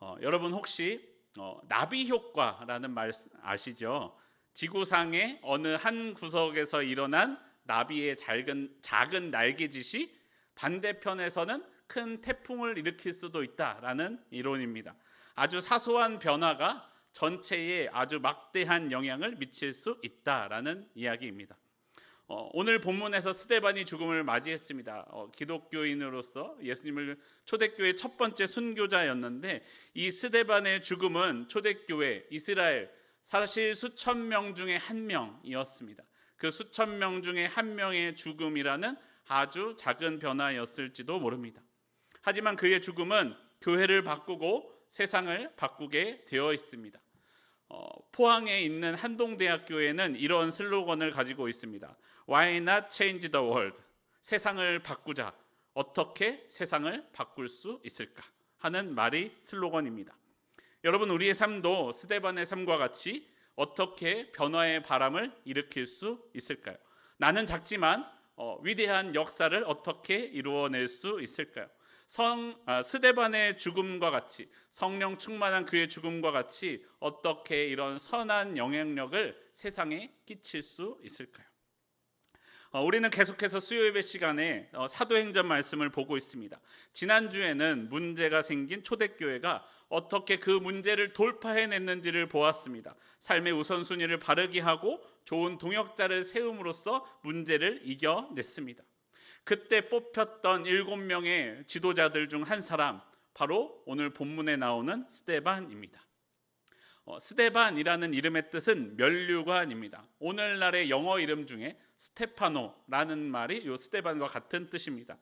어, 여러분 혹시 어, 나비 효과라는 말 아시죠? 지구상의 어느 한 구석에서 일어난 나비의 작은 작은 날개짓이 반대편에서는 큰 태풍을 일으킬 수도 있다라는 이론입니다. 아주 사소한 변화가 전체에 아주 막대한 영향을 미칠 수 있다라는 이야기입니다. 어, 오늘 본문에서 스데반이 죽음을 맞이했습니다. 어, 기독교인으로서 예수님을 초대교회 첫 번째 순교자였는데 이 스데반의 죽음은 초대교회 이스라엘 사실 수천 명 중에 한 명이었습니다. 그 수천 명 중에 한 명의 죽음이라는 아주 작은 변화였을지도 모릅니다. 하지만 그의 죽음은 교회를 바꾸고 세상을 바꾸게 되어 있습니다. 어, 포항에 있는 한동대학교에는 이런 슬로건을 가지고 있습니다. Why not change the world? 세상을 바꾸자. 어떻게 세상을 바꿀 수 있을까? 하는 말이 슬로건입니다. 여러분 우리의 삶도 스데반의 삶과 같이 어떻게 변화의 바람을 일으킬 수 있을까요? 나는 작지만 어, 위대한 역사를 어떻게 이루어낼 수 있을까요? 성 아, 스데반의 죽음과 같이 성령 충만한 그의 죽음과 같이 어떻게 이런 선한 영향력을 세상에 끼칠 수 있을까요? 어, 우리는 계속해서 수요예배 시간에 어, 사도행전 말씀을 보고 있습니다. 지난 주에는 문제가 생긴 초대교회가 어떻게 그 문제를 돌파해냈는지를 보았습니다. 삶의 우선순위를 바르게 하고 좋은 동역자를 세움으로써 문제를 이겨냈습니다. 그때 뽑혔던 일곱 명의 지도자들 중 한 사람 바로 오늘 본문에 나오는 스테반입니다. 어, 스테반이라는 이름의 뜻은 면류관입니다. 오늘날의 영어 이름 중에 스테파노라는 말이 요 스테반과 같은 뜻입니다.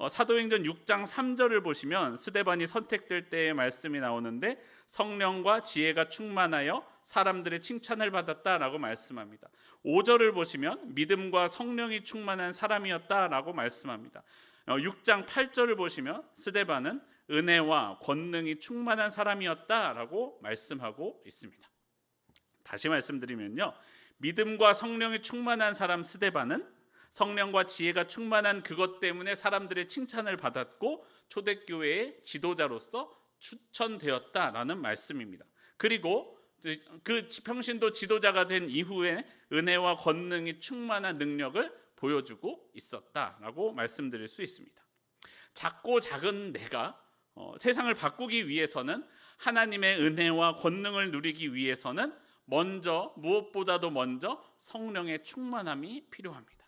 어, 사도행전 6장 3절을 보시면 스데반이 선택될 때의 말씀이 나오는데 성령과 지혜가 충만하여 사람들의 칭찬을 받았다라고 말씀합니다. 5절을 보시면 믿음과 성령이 충만한 사람이었다라고 말씀합니다. 어, 6장 8절을 보시면 스데반은 은혜와 권능이 충만한 사람이었다라고 말씀하고 있습니다. 다시 말씀드리면요. 믿음과 성령이 충만한 사람 스데반은 성령과 지혜가 충만한 그것 때문에 사람들의 칭찬을 받았고 초대교회의 지도자로서 추천되었다라는 말씀입니다. 그리고 그 평신도 지도자가 된 이후에 은혜와 권능이 충만한 능력을 보여주고 있었다라고 말씀드릴 수 있습니다. 작고 작은 내가 어, 세상을 바꾸기 위해서는 하나님의 은혜와 권능을 누리기 위해서는 먼저 무엇보다도 먼저 성령의 충만함이 필요합니다.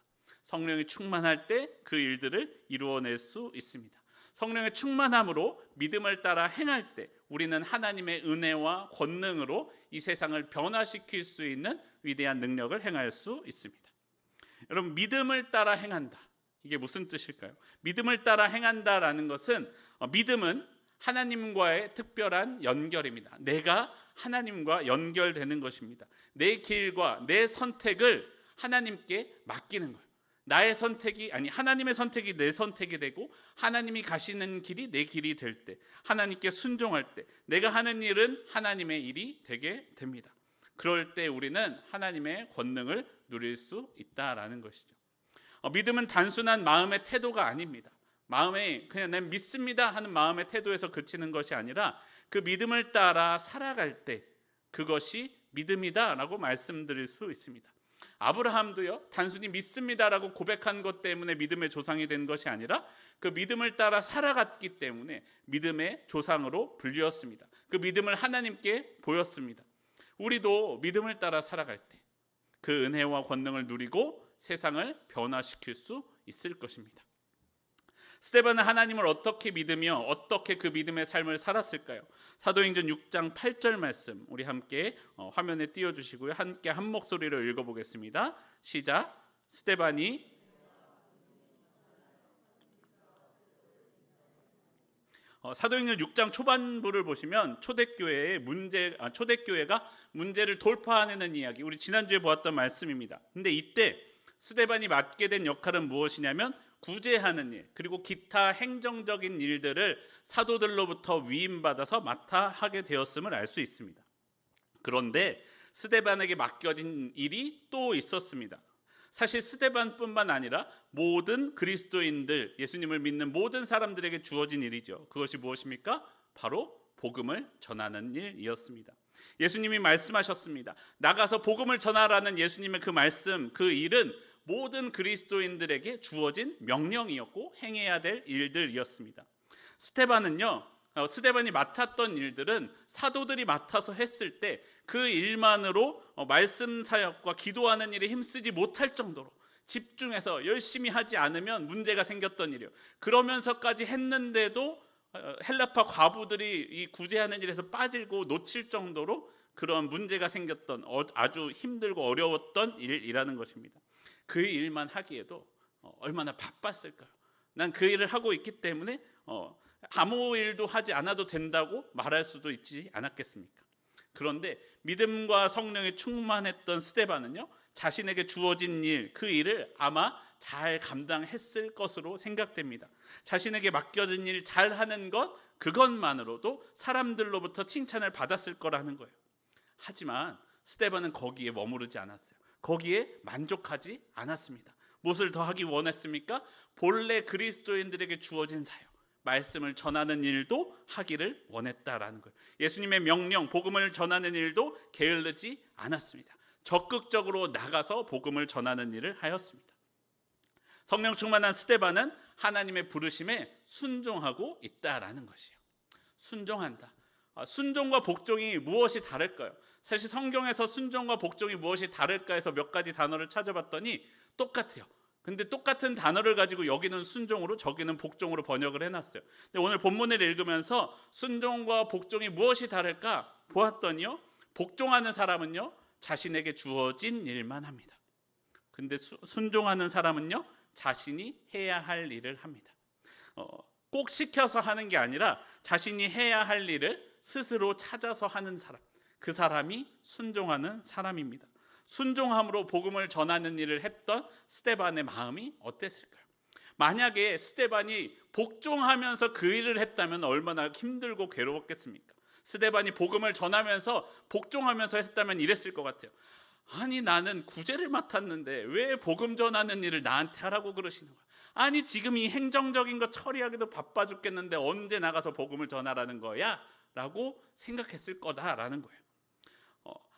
성령이 충만할 때 그 일들을 이루어낼 수 있습니다. 성령의 충만함으로 믿음을 따라 행할 때 우리는 하나님의 은혜와 권능으로 이 세상을 변화시킬 수 있는 위대한 능력을 행할 수 있습니다. 여러분 믿음을 따라 행한다. 이게 무슨 뜻일까요? 믿음을 따라 행한다라는 것은 어, 믿음은 하나님과의 특별한 연결입니다. 내가 하나님과 연결되는 것입니다. 내 길과 내 선택을 하나님께 맡기는 거예요. 나의 선택이 아니 하나님의 선택이 내 선택이 되고 하나님이 가시는 길이 내 길이 될 때, 하나님께 순종할 때, 내가 하는 일은 하나님의 일이 되게 됩니다. 그럴 때 우리는 하나님의 권능을 누릴 수 있다라는 것이죠. 어, 믿음은 단순한 마음의 태도가 아닙니다. 마음에 그냥 난 믿습니다 하는 마음의 태도에서 그치는 것이 아니라 그 믿음을 따라 살아갈 때 그것이 믿음이다라고 말씀드릴 수 있습니다. 아브라함도요 단순히 믿습니다라고 고백한 것 때문에 믿음의 조상이 된 것이 아니라 그 믿음을 따라 살아갔기 때문에 믿음의 조상으로 불리었습니다. 그 믿음을 하나님께 보였습니다. 우리도 믿음을 따라 살아갈 때 그 은혜와 권능을 누리고 세상을 변화시킬 수 있을 것입니다. 스테반은 하나님을 어떻게 믿으며 어떻게 그 믿음의 삶을 살았을까요? 사도행전 6장 8절 말씀 우리 함께 어, 화면에 띄워 주시고요. 함께 한 목소리로 읽어 보겠습니다. 시작. 스테반이 어, 사도행전 6장 초반부를 보시면 초대교회의 문제 아, 초대교회가 문제를 돌파하는 이야기 우리 지난주에 보았던 말씀입니다. 근데 이때 스데반이 맡게 된 역할은 무엇이냐면 구제하는 일, 그리고 기타 행정적인 일들을 사도들로부터 위임받아서 맡아 하게 되었음을 알 수 있습니다. 그런데 스데반에게 맡겨진 일이 또 있었습니다. 사실 스데반뿐만 아니라 모든 그리스도인들, 예수님을 믿는 모든 사람들에게 주어진 일이죠. 그것이 무엇입니까? 바로 복음을 전하는 일이었습니다. 예수님이 말씀하셨습니다. 나가서 복음을 전하라는 예수님의 그 말씀, 그 일은 모든 그리스도인들에게 주어진 명령이었고 행해야 될 일들이었습니다. 스테반은요, 어, 스테반이 맡았던 일들은 사도들이 맡아서 했을 때 그 일만으로 어, 말씀 사역과 기도하는 일에 힘쓰지 못할 정도로 집중해서 열심히 하지 않으면 문제가 생겼던 일이에요. 그러면서까지 했는데도 어, 헬라파 과부들이 이 구제하는 일에서 빠지고 놓칠 정도로 그런 문제가 생겼던 어, 아주 힘들고 어려웠던 일이라는 것입니다. 그 일만 하기에도 어, 얼마나 바빴을까요? 난 그 일을 하고 있기 때문에 어, 아무 일도 하지 않아도 된다고 말할 수도 있지 않았겠습니까? 그런데 믿음과 성령에 충만했던 스테반은요 자신에게 주어진 일, 그 일을 아마 잘 감당했을 것으로 생각됩니다. 자신에게 맡겨진 일 잘 하는 것 그것만으로도 사람들로부터 칭찬을 받았을 거라는 거예요. 하지만 스테반은 거기에 머무르지 않았어요. 거기에 만족하지 않았습니다. 무엇을 더 하기 원했습니까? 본래 그리스도인들에게 주어진 사역, 말씀을 전하는 일도 하기를 원했다라는 거예요. 예수님의 명령, 복음을 전하는 일도 게을르지 않았습니다. 적극적으로 나가서 복음을 전하는 일을 하였습니다. 성령 충만한 스테반은 하나님의 부르심에 순종하고 있다라는 것이에요. 순종한다. 아, 순종과 복종이 무엇이 다를까요? 사실 성경에서 순종과 복종이 무엇이 다를까 해서 몇 가지 단어를 찾아봤더니 똑같아요. 근데 똑같은 단어를 가지고 여기는 순종으로 저기는 복종으로 번역을 해놨어요. 근데 오늘 본문을 읽으면서 순종과 복종이 무엇이 다를까 보았더니요. 복종하는 사람은요 자신에게 주어진 일만 합니다. 근데 수, 순종하는 사람은요 자신이 해야 할 일을 합니다. 어, 꼭 시켜서 하는 게 아니라 자신이 해야 할 일을 스스로 찾아서 하는 사람. 그 사람이 순종하는 사람입니다. 순종함으로 복음을 전하는 일을 했던 스테반의 마음이 어땠을까요? 만약에 스테반이 복종하면서 그 일을 했다면 얼마나 힘들고 괴로웠겠습니까? 스테반이 복음을 전하면서 복종하면서 했다면 이랬을 것 같아요. 아니 나는 구제를 맡았는데 왜 복음 전하는 일을 나한테 하라고 그러시는 거야? 아니 지금 이 행정적인 거 처리하기도 바빠 죽겠는데 언제 나가서 복음을 전하라는 거야? 라고 생각했을 거다라는 거예요.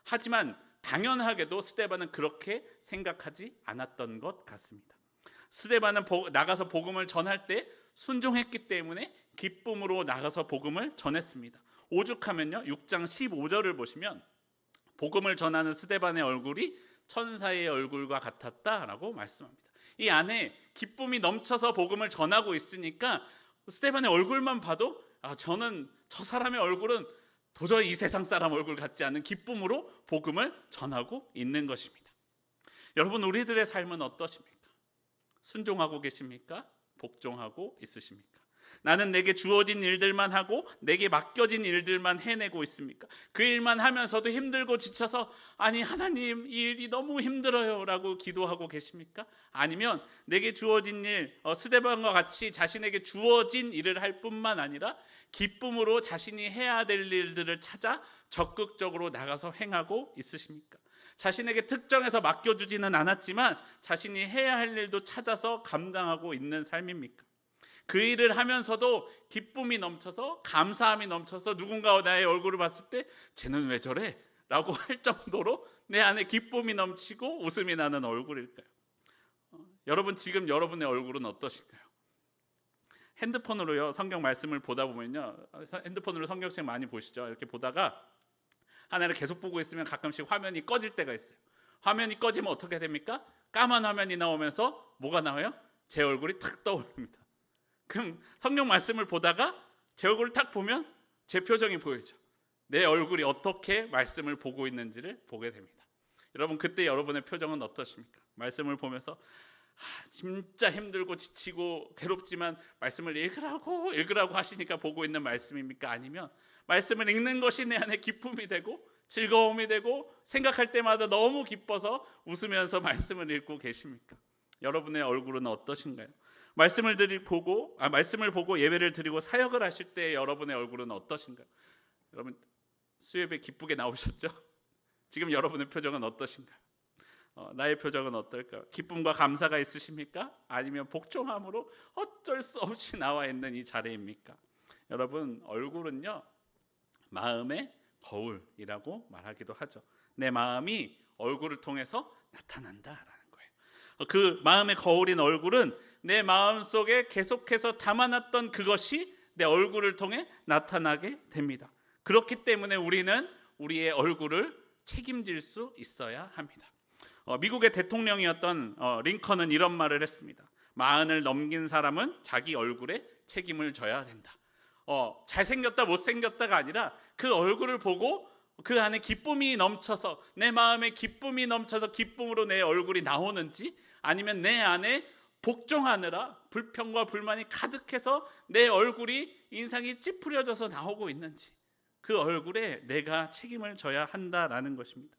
어, 하지만 당연하게도 스테반은 그렇게 생각하지 않았던 것 같습니다. 스테반은 나가서 복음을 전할 때 순종했기 때문에 기쁨으로 나가서 복음을 전했습니다. 오죽하면요. 6장 15절을 보시면 복음을 전하는 스테반의 얼굴이 천사의 얼굴과 같았다라고 말씀합니다. 이 안에 기쁨이 넘쳐서 복음을 전하고 있으니까 스테반의 얼굴만 봐도 아 저는 저 사람의 얼굴은 도저히 이 세상 사람 얼굴 같지 않은 기쁨으로 복음을 전하고 있는 것입니다. 여러분 우리들의 삶은 어떠십니까? 순종하고 계십니까? 복종하고 있으십니까? 나는 내게 주어진 일들만 하고 내게 맡겨진 일들만 해내고 있습니까? 그 일만 하면서도 힘들고 지쳐서 아니 하나님 이 일이 너무 힘들어요라고 기도하고 계십니까? 아니면 내게 주어진 일 어, 스데반과 같이 자신에게 주어진 일을 할 뿐만 아니라 기쁨으로 자신이 해야 될 일들을 찾아 적극적으로 나가서 행하고 있으십니까? 자신에게 특정해서 맡겨주지는 않았지만 자신이 해야 할 일도 찾아서 감당하고 있는 삶입니까? 그 일을 하면서도 기쁨이 넘쳐서 감사함이 넘쳐서 누군가 나의 얼굴을 봤을 때 쟤는 왜 저래? 라고 할 정도로 내 안에 기쁨이 넘치고 웃음이 나는 얼굴일까요? 어, 여러분 지금 여러분의 얼굴은 어떠신가요? 핸드폰으로요 성경 말씀을 보다 보면요 핸드폰으로 성경책 많이 보시죠 이렇게 보다가 하나를 계속 보고 있으면 가끔씩 화면이 꺼질 때가 있어요 화면이 꺼지면 어떻게 됩니까? 까만 화면이 나오면서 뭐가 나와요? 제 얼굴이 탁 떠오릅니다 그럼 성경 말씀을 보다가 제 얼굴을 딱 보면 제 표정이 보이죠. 내 얼굴이 어떻게 말씀을 보고 있는지를 보게 됩니다. 여러분 그때 여러분의 표정은 어떠십니까? 말씀을 보면서 아, 진짜 힘들고 지치고 괴롭지만 말씀을 읽으라고 읽으라고 하시니까 보고 있는 말씀입니까? 아니면 말씀을 읽는 것이 내 안에 기쁨이 되고 즐거움이 되고 생각할 때마다 너무 기뻐서 웃으면서 말씀을 읽고 계십니까? 여러분의 얼굴은 어떠신가요? 말씀을 드리 보고 아 말씀을 보고 예배를 드리고 사역을 하실 때 여러분의 얼굴은 어떠신가요? 여러분 수협에 기쁘게 나오셨죠? 지금 여러분의 표정은 어떠신가요? 어, 나의 표정은 어떨까요? 기쁨과 감사가 있으십니까? 아니면 복종함으로 어쩔 수 없이 나와 있는 이 자리입니까? 여러분 얼굴은요 마음의 거울이라고 말하기도 하죠. 내 마음이 얼굴을 통해서 나타난다라는. 그 마음의 거울인 얼굴은 내 마음 속에 계속해서 담아놨던 그것이 내 얼굴을 통해 나타나게 됩니다. 그렇기 때문에 우리는 우리의 얼굴을 책임질 수 있어야 합니다. 어, 미국의 대통령이었던 어, 링컨은 이런 말을 했습니다. 마흔을 넘긴 사람은 자기 얼굴에 책임을 져야 된다. 어, 잘생겼다 못생겼다가 아니라 그 얼굴을 보고 그 안에 기쁨이 넘쳐서 내 마음에 기쁨이 넘쳐서 기쁨으로 내 얼굴이 나오는지 아니면 내 안에 복종하느라 불평과 불만이 가득해서 내 얼굴이 인상이 찌푸려져서 나오고 있는지 그 얼굴에 내가 책임을 져야 한다라는 것입니다.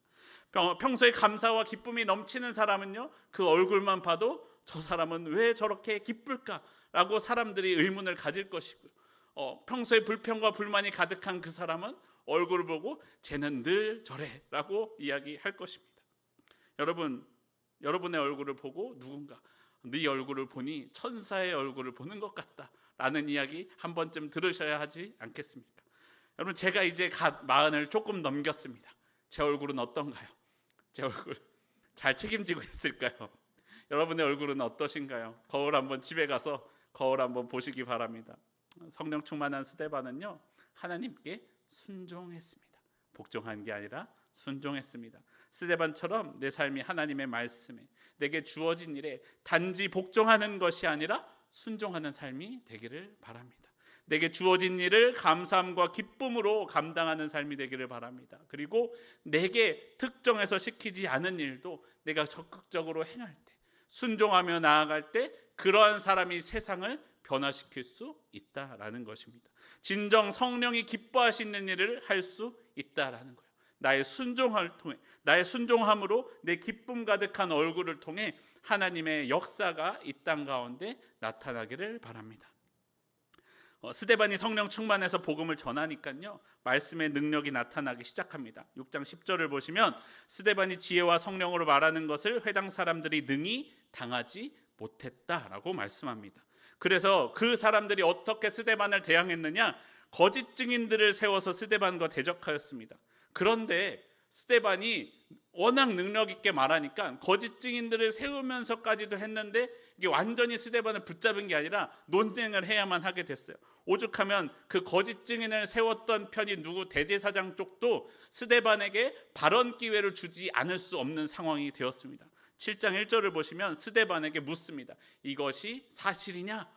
평- 평소에 감사와 기쁨이 넘치는 사람은요 그 얼굴만 봐도 저 사람은 왜 저렇게 기쁠까라고 사람들이 의문을 가질 것이고요. 어, 평소에 불평과 불만이 가득한 그 사람은 얼굴을 보고 쟤는 늘 저래라고 이야기할 것입니다. 여러분, 여러분의 얼굴을 보고 누군가 네 얼굴을 보니 천사의 얼굴을 보는 것 같다라는 이야기 한 번쯤 들으셔야 하지 않겠습니까? 여러분 제가 이제 갓 마흔을 조금 넘겼습니다. 제 얼굴은 어떤가요? 제 얼굴 잘 책임지고 있을까요? 여러분의 얼굴은 어떠신가요? 거울 한번 집에 가서 거울 한번 보시기 바랍니다. 성령 충만한 스데반은요 하나님께 순종했습니다. 복종한 게 아니라 순종했습니다. 스데반처럼 내 삶이 하나님의 말씀에 내게 주어진 일에 단지 복종하는 것이 아니라 순종하는 삶이 되기를 바랍니다. 내게 주어진 일을 감사함과 기쁨으로 감당하는 삶이 되기를 바랍니다. 그리고 내게 특정해서 시키지 않은 일도 내가 적극적으로 행할 때 순종하며 나아갈 때 그러한 사람이 세상을 변화시킬 수 있다라는 것입니다. 진정 성령이 기뻐하시는 일을 할 수 있다라는 거예요. 나의 순종을 통해 나의 순종함으로 내 기쁨 가득한 얼굴을 통해 하나님의 역사가 이 땅 가운데 나타나기를 바랍니다. 어, 스데반이 성령 충만해서 복음을 전하니까요 말씀의 능력이 나타나기 시작합니다. 6장 10절을 보시면 스데반이 지혜와 성령으로 말하는 것을 회당 사람들이 능히 당하지 못했다라고 말씀합니다. 그래서 그 사람들이 어떻게 스데반을 대항했느냐 거짓 증인들을 세워서 스데반과 대적하였습니다. 그런데 스데반이 워낙 능력 있게 말하니까 거짓 증인들을 세우면서까지도 했는데 이게 완전히 스데반을 붙잡은 게 아니라 논쟁을 해야만 하게 됐어요. 오죽하면 그 거짓 증인을 세웠던 편이 누구 대제사장 쪽도 스데반에게 발언 기회를 주지 않을 수 없는 상황이 되었습니다. 7장 1절을 보시면 스데반에게 묻습니다. 이것이 사실이냐?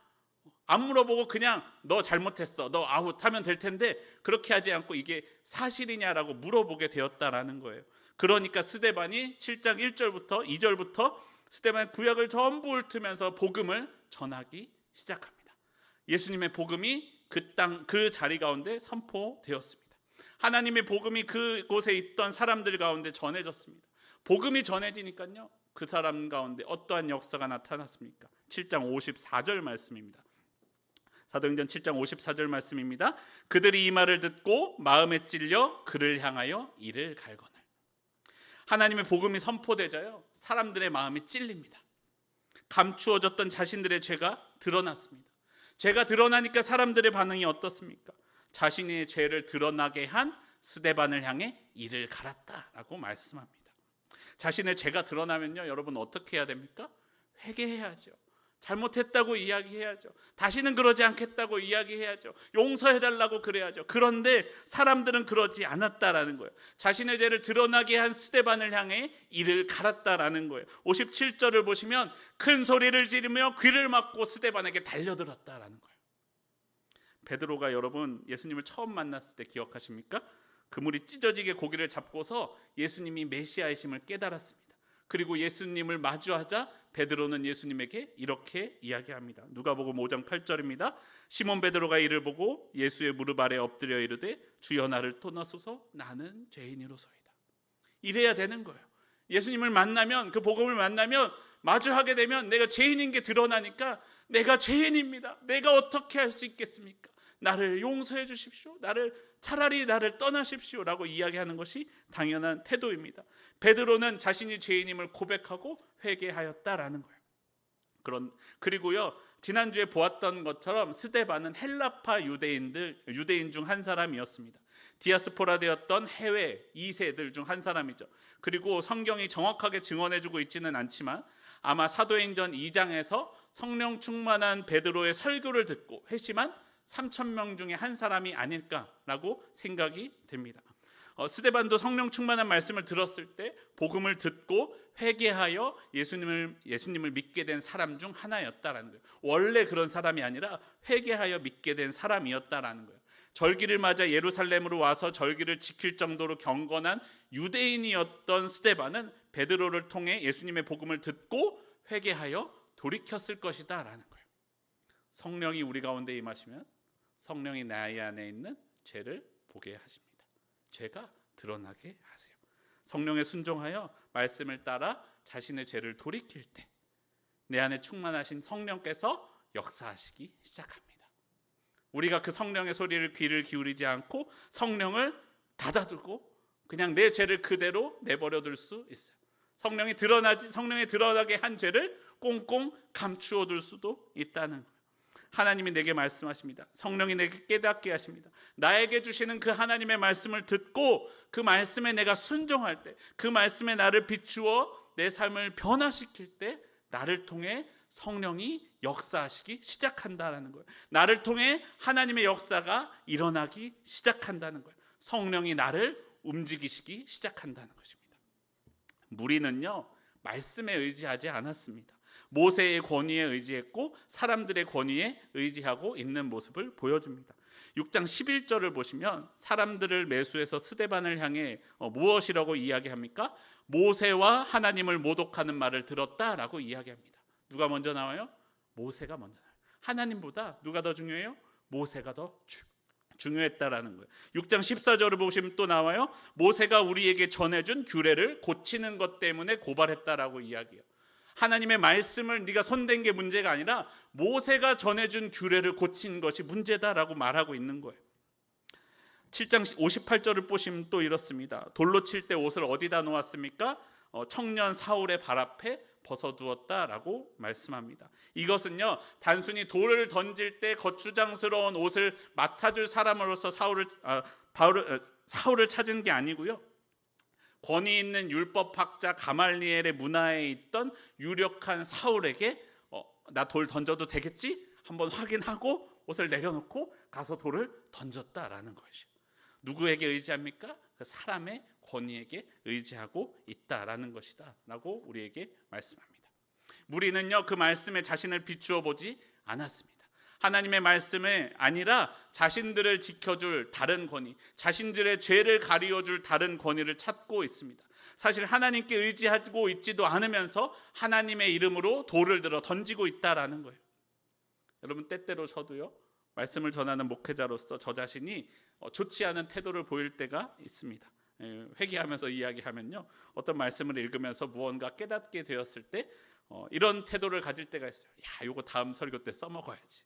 안 물어보고 그냥 너 잘못했어. 너 아웃 하면 될 텐데 그렇게 하지 않고 이게 사실이냐라고 물어보게 되었다라는 거예요. 그러니까 스데반이 7장 1절부터 2절부터 스데반의 구약을 전부 훑으면서 복음을 전하기 시작합니다. 예수님의 복음이 그 땅 그 자리 가운데 선포되었습니다. 하나님의 복음이 그곳에 있던 사람들 가운데 전해졌습니다. 복음이 전해지니까요. 그 사람 가운데 어떠한 역사가 나타났습니까? 7장 54절 말씀입니다. 사도행전 7장 54절 말씀입니다. 그들이 이 말을 듣고 마음에 찔려 그를 향하여 이를 갈거늘. 하나님의 복음이 선포되자요. 사람들의 마음이 찔립니다. 감추어졌던 자신들의 죄가 드러났습니다. 죄가 드러나니까 사람들의 반응이 어떻습니까? 자신의 죄를 드러나게 한 스데반을 향해 이를 갈았다라고 말씀합니다. 자신의 죄가 드러나면요, 여러분 어떻게 해야 됩니까? 회개해야죠. 잘못했다고 이야기해야죠. 다시는 그러지 않겠다고 이야기해야죠. 용서해달라고 그래야죠. 그런데 사람들은 그러지 않았다라는 거예요. 자신의 죄를 드러나게 한 스데반을 향해 이를 갈았다라는 거예요. 57절을 보시면 큰 소리를 지르며 귀를 막고 스데반에게 달려들었다라는 거예요. 베드로가 여러분 예수님을 처음 만났을 때 기억하십니까? 그물이 찢어지게 고기를 잡고서 예수님이 메시아이심을 깨달았습니다. 그리고 예수님을 마주하자 베드로는 예수님에게 이렇게 이야기합니다. 누가복음 5장 8절입니다. 시몬 베드로가 이를 보고 예수의 무릎 아래 엎드려 이르되 주여 나를 떠나소서 나는 죄인이로소이다. 이래야 되는 거예요. 예수님을 만나면 그 복음을 만나면 마주하게 되면 내가 죄인인 게 드러나니까 내가 죄인입니다. 내가 어떻게 할 수 있겠습니까? 나를 용서해 주십시오. 나를 차라리 나를 떠나십시오라고 이야기하는 것이 당연한 태도입니다. 베드로는 자신이 죄인임을 고백하고 회개하였다라는 거예요. 그런 그리고요 지난주에 보았던 것처럼 스데반은 헬라파 유대인들 유대인 중 한 사람이었습니다. 디아스포라 되었던 해외 2세들 중 한 사람이죠. 그리고 성경이 정확하게 증언해 주고 있지는 않지만 아마 사도행전 2장에서 성령 충만한 베드로의 설교를 듣고 회심한 3천 명 중에 한 사람이 아닐까라고 생각이 됩니다. 어, 스데반도 성령 충만한 말씀을 들었을 때 복음을 듣고 회개하여 예수님을 예수님을 믿게 된 사람 중 하나였다라는 거예요. 원래 그런 사람이 아니라 회개하여 믿게 된 사람이었다라는 거예요. 절기를 맞아 예루살렘으로 와서 절기를 지킬 정도로 경건한 유대인이었던 스데반은 베드로를 통해 예수님의 복음을 듣고 회개하여 돌이켰을 것이다라는 거예요. 성령이 우리 가운데 임하시면 성령이 나의 안에 있는 죄를 보게 하십니다. 죄가 드러나게 하세요. 성령에 순종하여 말씀을 따라 자신의 죄를 돌이킬 때 내 안에 충만하신 성령께서 역사하시기 시작합니다. 우리가 그 성령의 소리를 귀를 기울이지 않고 성령을 닫아두고 그냥 내 죄를 그대로 내버려 둘 수 있어요. 성령이 드러나지 성령이 드러나게 한 죄를 꽁꽁 감추어 둘 수도 있다는 거예요. 하나님이 내게 말씀하십니다. 성령이 내게 깨닫게 하십니다. 나에게 주시는 그 하나님의 말씀을 듣고 그 말씀에 내가 순종할 때, 그 말씀에 나를 비추어 내 삶을 변화시킬 때 나를 통해 성령이 역사하시기 시작한다라는 거예요. 나를 통해 하나님의 역사가 일어나기 시작한다는 거예요. 성령이 나를 움직이시기 시작한다는 것입니다. 무리는요 말씀에 의지하지 않았습니다. 모세의 권위에 의지했고 사람들의 권위에 의지하고 있는 모습을 보여줍니다. 6장 11절을 보시면 사람들을 매수해서 스데반을 향해 어, 무엇이라고 이야기합니까? 모세와 하나님을 모독하는 말을 들었다라고 이야기합니다. 누가 먼저 나와요? 모세가 먼저 나와요. 하나님보다 누가 더 중요해요? 모세가 더 주, 중요했다라는 거예요. 6장 14절을 보시면 또 나와요. 모세가 우리에게 전해준 규례를 고치는 것 때문에 고발했다라고 이야기해요. 하나님의 말씀을 네가 손댄 게 문제가 아니라 모세가 전해준 규례를 고친 것이 문제다라고 말하고 있는 거예요. 7장 58절을 보시면 또 이렇습니다. 돌로 칠 때 옷을 어디다 놓았습니까? 어, 청년 사울의 발 앞에 벗어두었다라고 말씀합니다. 이것은요 단순히 돌을 던질 때 거추장스러운 옷을 맡아줄 사람으로서 사울을 아, 바울을, 어, 사울을 찾은 게 아니고요. 권위 있는 율법학자 가말리엘의 문화에 있던 유력한 사울에게 어, 나돌 던져도 되겠지? 한번 확인하고 옷을 내려놓고 가서 돌을 던졌다라는 것이요. 누구에게 의지합니까? 그 사람의 권위에게 의지하고 있다라는 것이다라고 우리에게 말씀합니다. 무리는요 그 말씀에 자신을 비추어 보지 않았습니다. 하나님의 말씀에 아니라 자신들을 지켜줄 다른 권위, 자신들의 죄를 가리어줄 다른 권위를 찾고 있습니다. 사실 하나님께 의지하고 있지도 않으면서 하나님의 이름으로 돌을 들어 던지고 있다라는 거예요. 여러분 때때로 저도요 말씀을 전하는 목회자로서 저 자신이 어, 좋지 않은 태도를 보일 때가 있습니다. 예, 회개하면서 이야기하면요 어떤 말씀을 읽으면서 무언가 깨닫게 되었을 때 어, 이런 태도를 가질 때가 있어요. 야, 이거 다음 설교 때 써먹어야지.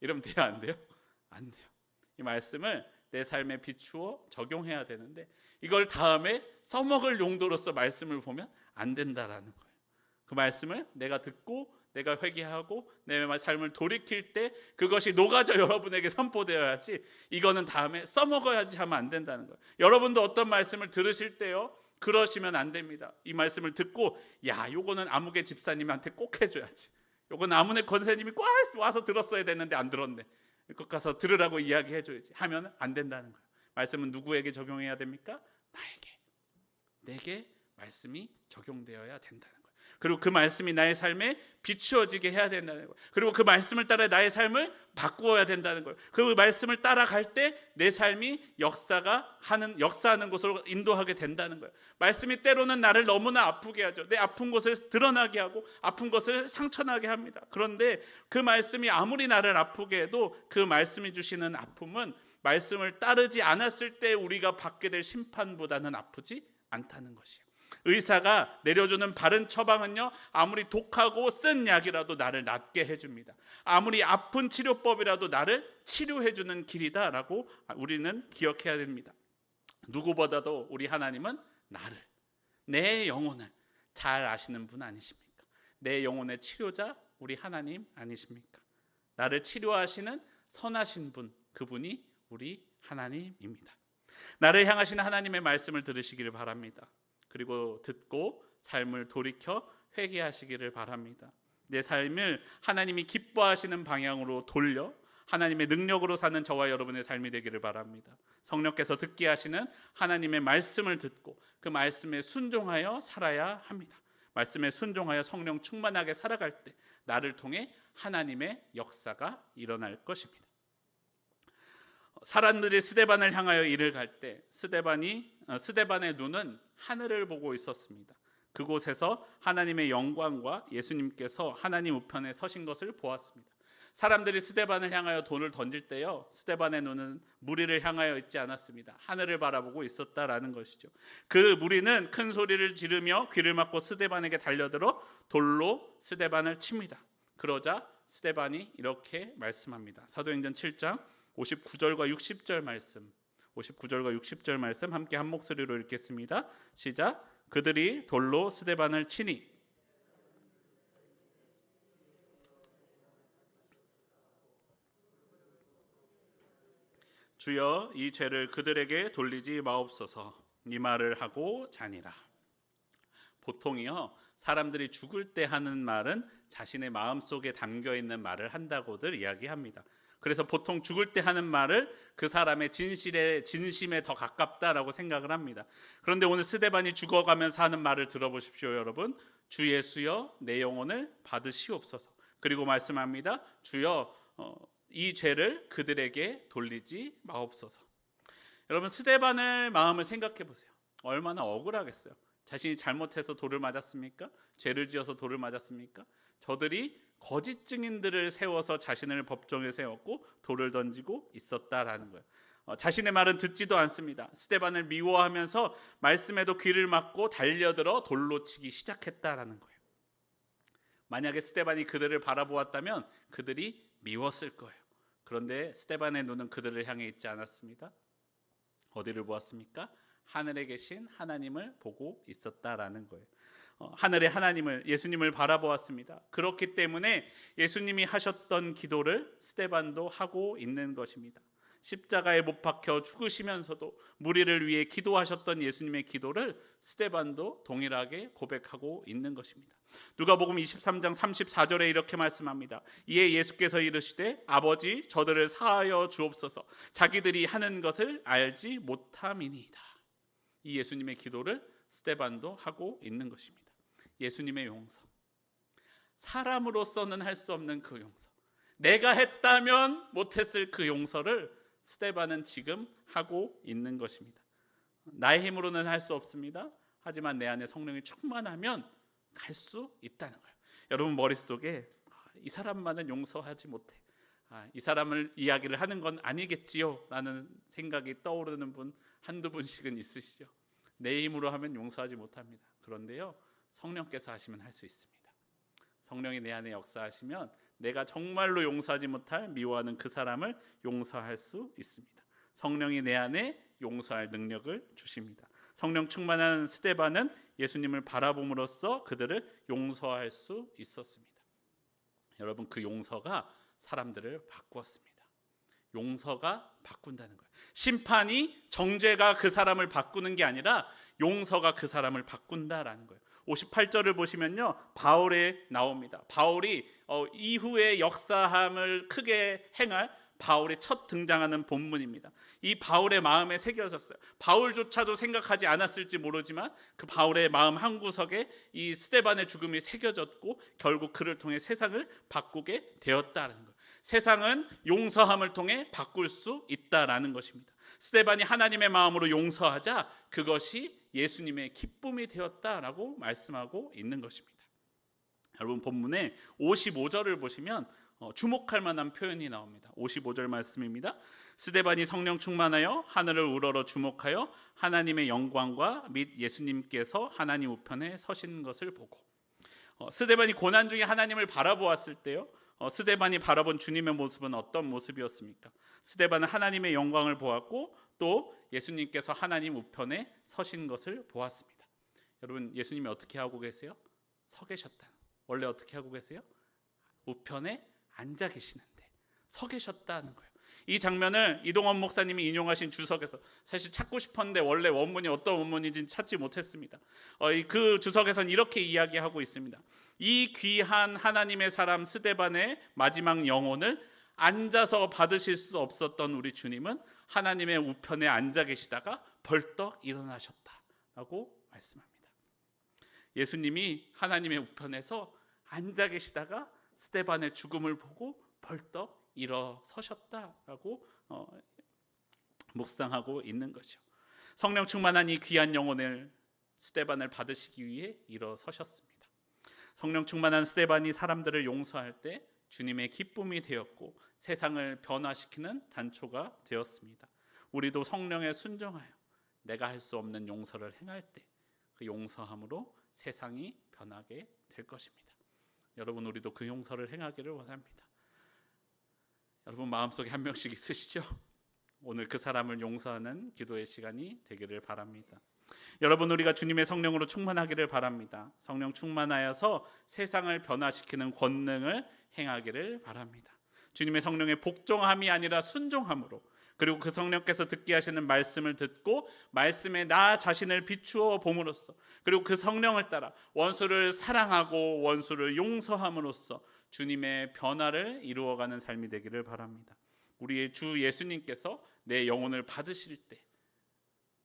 이러면 돼요, 안 돼요? 안 돼요. 이 말씀을 내 삶에 비추어 적용해야 되는데 이걸 다음에 써먹을 용도로서 말씀을 보면 안 된다라는 거예요. 그 말씀을 내가 듣고 내가 회개하고 내 삶을 돌이킬 때 그것이 녹아져 여러분에게 선포되어야지 이거는 다음에 써먹어야지 하면 안 된다는 거예요. 여러분도 어떤 말씀을 들으실 때요. 그러시면 안 됩니다. 이 말씀을 듣고 야 요거는 아무개 집사님한테 꼭 해줘야지. 요거는 아무네 권사님이 꼭 와서 들었어야 됐는데 안 들었네. 꼭 가서 들으라고 이야기해 줘야지 하면 안 된다는 거예요. 말씀은 누구에게 적용해야 됩니까? 나에게. 내게 말씀이 적용되어야 된다는 거예요. 그리고 그 말씀이 나의 삶에 비추어지게 해야 된다는 거예요. 그리고 그 말씀을 따라 나의 삶을 바꾸어야 된다는 거예요. 그 말씀을 따라갈 때 내 삶이 역사가 하는 역사하는 곳으로 인도하게 된다는 거예요. 말씀이 때로는 나를 너무나 아프게 하죠. 내 아픈 곳을 드러나게 하고 아픈 것을 상처나게 합니다. 그런데 그 말씀이 아무리 나를 아프게 해도 그 말씀이 주시는 아픔은 말씀을 따르지 않았을 때 우리가 받게 될 심판보다는 아프지 않다는 것이에요. 의사가 내려주는 바른 처방은요 아무리 독하고 쓴 약이라도 나를 낫게 해줍니다. 아무리 아픈 치료법이라도 나를 치료해주는 길이다라고 우리는 기억해야 됩니다. 누구보다도 우리 하나님은 나를 내 영혼을 잘 아시는 분 아니십니까? 내 영혼의 치료자 우리 하나님 아니십니까? 나를 치료하시는 선하신 분 그분이 우리 하나님입니다. 나를 향하시는 하나님의 말씀을 들으시기를 바랍니다. 그리고 듣고 삶을 돌이켜 회개하시기를 바랍니다. 내 삶을 하나님이 기뻐하시는 방향으로 돌려 하나님의 능력으로 사는 저와 여러분의 삶이 되기를 바랍니다. 성령께서 듣게 하시는 하나님의 말씀을 듣고 그 말씀에 순종하여 살아야 합니다. 말씀에 순종하여 성령 충만하게 살아갈 때 나를 통해 하나님의 역사가 일어날 것입니다. 사람들이 스데반을 향하여 일을 갈때 스데반이 어, 스데반의 눈은 하늘을 보고 있었습니다. 그곳에서 하나님의 영광과 예수님께서 하나님 우편에 서신 것을 보았습니다. 사람들이 스데반을 향하여 돈을 던질 때요. 스데반의 눈은 무리를 향하여 있지 않았습니다. 하늘을 바라보고 있었다라는 것이죠. 그 무리는 큰 소리를 지르며 귀를 막고 스데반에게 달려들어 돌로 스데반을 칩니다. 그러자 스데반이 이렇게 말씀합니다. 사도행전 7장 59절과 60절 말씀. 59절과 60절 말씀 함께 한 목소리로 읽겠습니다. 시작. 그들이 돌로 스데반을 치니 주여 이 죄를 그들에게 돌리지 마옵소서. 이 말을 하고 자니라. 보통이요 사람들이 죽을 때 하는 말은 자신의 마음 속에 담겨 있는 말을 한다고들 이야기합니다. 그래서 보통 죽을 때 하는 말을 그 사람의 진실에 진심에 더 가깝다라고 생각을 합니다. 그런데 오늘 스데반이 죽어가면서 하는 말을 들어보십시오, 여러분. 주 예수여 내 영혼을 받으시옵소서. 그리고 말씀합니다. 주여 어, 이 죄를 그들에게 돌리지 마옵소서. 여러분 스데반의 마음을 생각해 보세요. 얼마나 억울하겠어요. 자신이 잘못해서 돌을 맞았습니까? 죄를 지어서 돌을 맞았습니까? 저들이 거짓 증인들을 세워서 자신을 법정에 세웠고 돌을 던지고 있었다라는 거예요. 어, 자신의 말은 듣지도 않습니다. 스테반을 미워하면서 말씀에도 귀를 막고 달려들어 돌로 치기 시작했다라는 거예요. 만약에 스테반이 그들을 바라보았다면 그들이 미웠을 거예요. 그런데 스테반의 눈은 그들을 향해 있지 않았습니다. 어디를 보았습니까? 하늘에 계신 하나님을 보고 있었다라는 거예요. 어, 하늘의 하나님을 예수님을 바라보았습니다. 그렇기 때문에 예수님이 하셨던 기도를 스테반도 하고 있는 것입니다. 십자가에 못 박혀 죽으시면서도 무리를 위해 기도하셨던 예수님의 기도를 스테반도 동일하게 고백하고 있는 것입니다. 누가복음 23장 34절에 이렇게 말씀합니다. 이에 예수께서 이르시되 아버지 저들을 사하여 주옵소서 자기들이 하는 것을 알지 못함이니이다. 이 예수님의 기도를 스테반도 하고 있는 것입니다. 예수님의 용서. 사람으로서는 할 수 없는 그 용서. 내가 했다면 못했을 그 용서를 스테반은 지금 하고 있는 것입니다. 나의 힘으로는 할 수 없습니다. 하지만 내 안에 성령이 충만하면 갈 수 있다는 거예요. 여러분 머릿속에 아, 이 사람만은 용서하지 못해. 아, 이 사람을 이야기를 하는 건 아니겠지요? 라는 생각이 떠오르는 분 한두 분씩은 있으시죠. 내 힘으로 하면 용서하지 못합니다. 그런데요. 성령께서 하시면 할 수 있습니다. 성령이 내 안에 역사하시면 내가 정말로 용서하지 못할 미워하는 그 사람을 용서할 수 있습니다. 성령이 내 안에 용서할 능력을 주십니다. 성령 충만한 스테반은 예수님을 바라봄으로써 그들을 용서할 수 있었습니다. 여러분 그 용서가 사람들을 바꾸었습니다. 용서가 바꾼다는 거예요. 심판이 정죄가 그 사람을 바꾸는 게 아니라 용서가 그 사람을 바꾼다라는 거예요. 58절을 보시면요. 바울에 나옵니다. 바울이 어, 이후에 역사함을 크게 행할 바울이 첫 등장하는 본문입니다. 이 바울의 마음에 새겨졌어요. 바울조차도 생각하지 않았을지 모르지만 그 바울의 마음 한 구석에 이 스테반의 죽음이 새겨졌고 결국 그를 통해 세상을 바꾸게 되었다는 거예요. 세상은 용서함을 통해 바꿀 수 있다라는 것입니다. 스테반이 하나님의 마음으로 용서하자 그것이 예수님의 기쁨이 되었다라고 말씀하고 있는 것입니다. 여러분 본문에 55절을 보시면 어, 주목할 만한 표현이 나옵니다. 55절 말씀입니다. 스데반이 성령 충만하여 하늘을 우러러 주목하여 하나님의 영광과 및 예수님께서 하나님 우편에 서신 것을 보고 어, 스데반이 고난 중에 하나님을 바라보았을 때요. 어, 스데반이 바라본 주님의 모습은 어떤 모습이었습니까? 스데반은 하나님의 영광을 보았고 또 예수님께서 하나님 우편에 서신 것을 보았습니다. 여러분 예수님이 어떻게 하고 계세요? 서 계셨다. 원래 어떻게 하고 계세요? 우편에 앉아 계시는데 서 계셨다는 거예요. 이 장면을 이동원 목사님이 인용하신 주석에서 사실 찾고 싶었는데 원래 원문이 어떤 원문인지 찾지 못했습니다. 어, 이- 그 주석에서는 이렇게 이야기하고 있습니다. 이 귀한 하나님의 사람 스데반의 마지막 영혼을 앉아서 받으실 수 없었던 우리 주님은 하나님의 우편에 앉아 계시다가 벌떡 일어나셨다라고 말씀합니다. 예수님이 하나님의 우편에서 앉아 계시다가 스데반의 죽음을 보고 벌떡 일어서셨다라고 어, 묵상하고 있는 거죠. 성령 충만한 이 귀한 영혼을 스데반을 받으시기 위해 일어서셨습니다. 성령 충만한 스데반이 사람들을 용서할 때 주님의 기쁨이 되었고 세상을 변화시키는 단초가 되었습니다. 우리도 성령에 순종하여 내가 할 수 없는 용서를 행할 때 그 용서함으로 세상이 변하게 될 것입니다. 여러분 우리도 그 용서를 행하기를 원합니다. 여러분 마음속에 한 명씩 있으시죠? 오늘 그 사람을 용서하는 기도의 시간이 되기를 바랍니다. 여러분 우리가 주님의 성령으로 충만하기를 바랍니다. 성령 충만하여서 세상을 변화시키는 권능을 행하기를 바랍니다. 주님의 성령의 복종함이 아니라 순종함으로 그리고 그 성령께서 듣게 하시는 말씀을 듣고 말씀에 나 자신을 비추어 봄으로써 그리고 그 성령을 따라 원수를 사랑하고 원수를 용서함으로써 주님의 변화를 이루어가는 삶이 되기를 바랍니다. 우리의 주 예수님께서 내 영혼을 받으실 때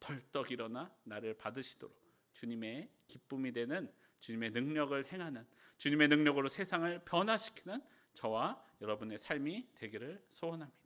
벌떡 일어나 나를 받으시도록 주님의 기쁨이 되는 주님의 능력을 행하는 주님의 능력으로 세상을 변화시키는 저와 여러분의 삶이 되기를 소원합니다.